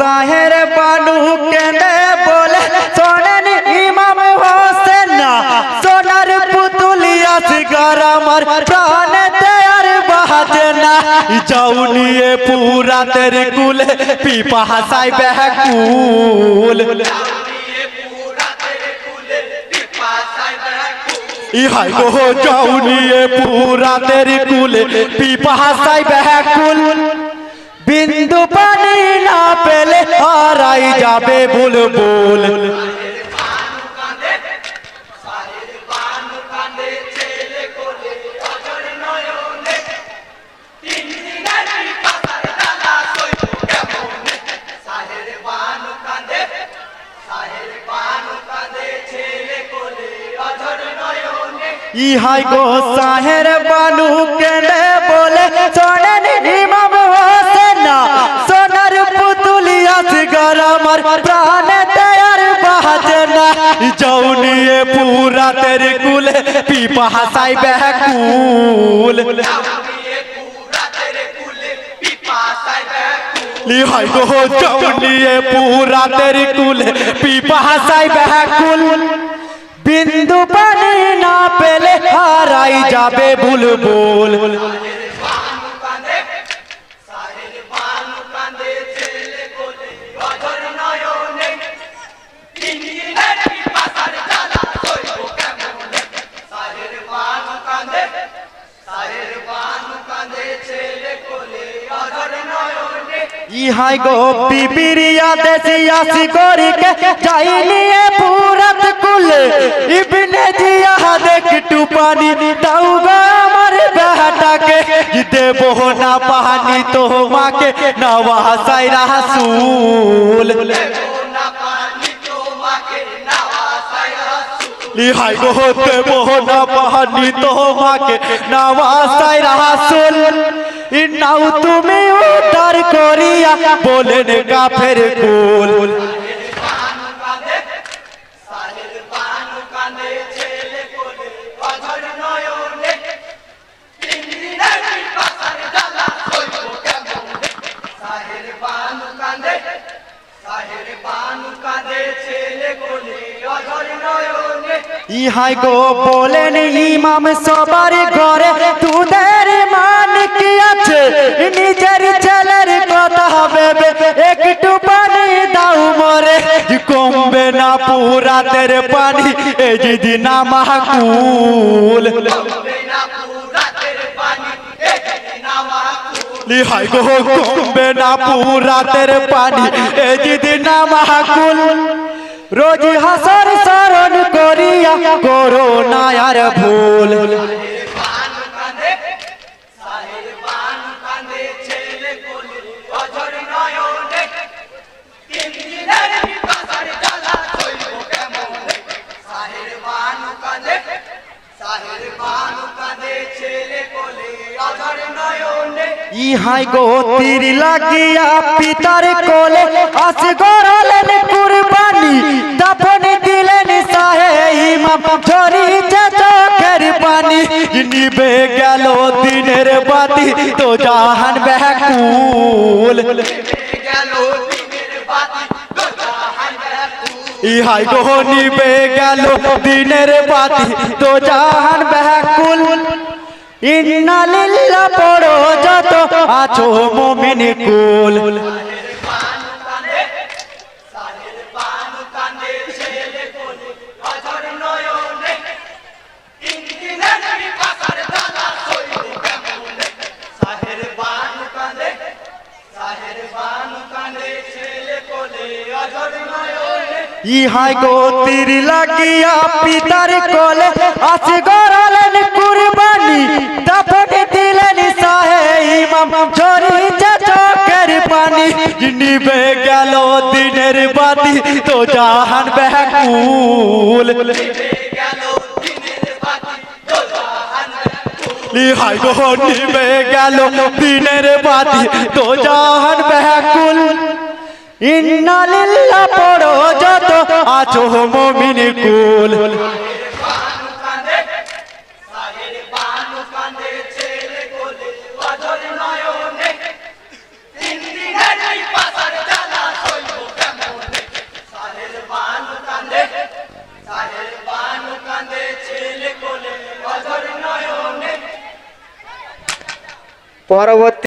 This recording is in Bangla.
সাহের বানু কেঁদে বলে, শোনেন ইমাম হোসেন না সোনার পুতুলিয়াস গর আমার, প্রাণেতে আর বাজে না। পুরা তেরে কুলে পিপা হাসাই ইহাই গো পুরা তেরে কুলে পিপা হাসাই বেকুল বিন্দু পানি পেলে হারাই যাবে বুলবুল? ইহাই গো সাহের বানু কেনে বলে শোনেন আমার প্রাণে তেয়ার বাজে না। যাও নিয়ে পুরা তেরে কুলে, পিপা হাসাই বেকুল লিহাই গো যাও নিয়ে পুরা তেরে কুলে, পিপা হাসাই বেকুল বিন্দু পানি না পেলে হারাই যাবে বুলবুল। ইহাই গো বিবিরিয়া দেশিয়াসি করিকে যাই নিয়ে পুরাত কুলে। ইবনে জিয়া দেখ টুপানি দাও গো আমার বেটাকে দেব না পানি তোমাকে নওয়াসাই রাসূল ইহাই গোতে মোহনা পাহানি তোমাকে। নওয়াসাই রাসুল। নাও তুমি উদ্ধার করিয়া বলেন কাফের কুল। ইহাই গো বলেন ইমাম সবার ঘরে, তুদের মান কি আছে? নিজের ছেলের কথা ভেবে একটু পানি দাও মরে। কমবে না পুরাতের পানি, এই যদি না মাহকুল লিহাই গো কমবে না পুরাতের পানি, এই যদি না মাহকুল রোজ হাসর স্মরণ করিয়া করো না ভুল। ইহাই গো তীর লাগিয়া পিতার কোলে আস গড়ালেন কুরবানি। দাফন ঝরিছে চোখের পানি নিবে গেল দিনের বাতি, তো জাহান ব্যাকুল। ইহাই গো নিবে গেল দিনের বাতি, তো জাহান ব্যাকুল। ইন্নালিল্লাহ পড়ো যত আছো মুমিন কুল। ইহাই গো তীর লাগিয়া পিতার কোলে আছে গড়ালেন কুরবানি দাফন দিলেন সাহে ইমাম, ঝরিছে চোখের পানি। নিবে গেল দিনের বাতি, তো জাহান ব্যাকুল। ইহাই গো নিবে গেল, দিনের বাতি তো জাহান ব্যাকুল। ইন্নালিল্লাহ পড়ো যত, আছো মুমিন কুল পরবর্তী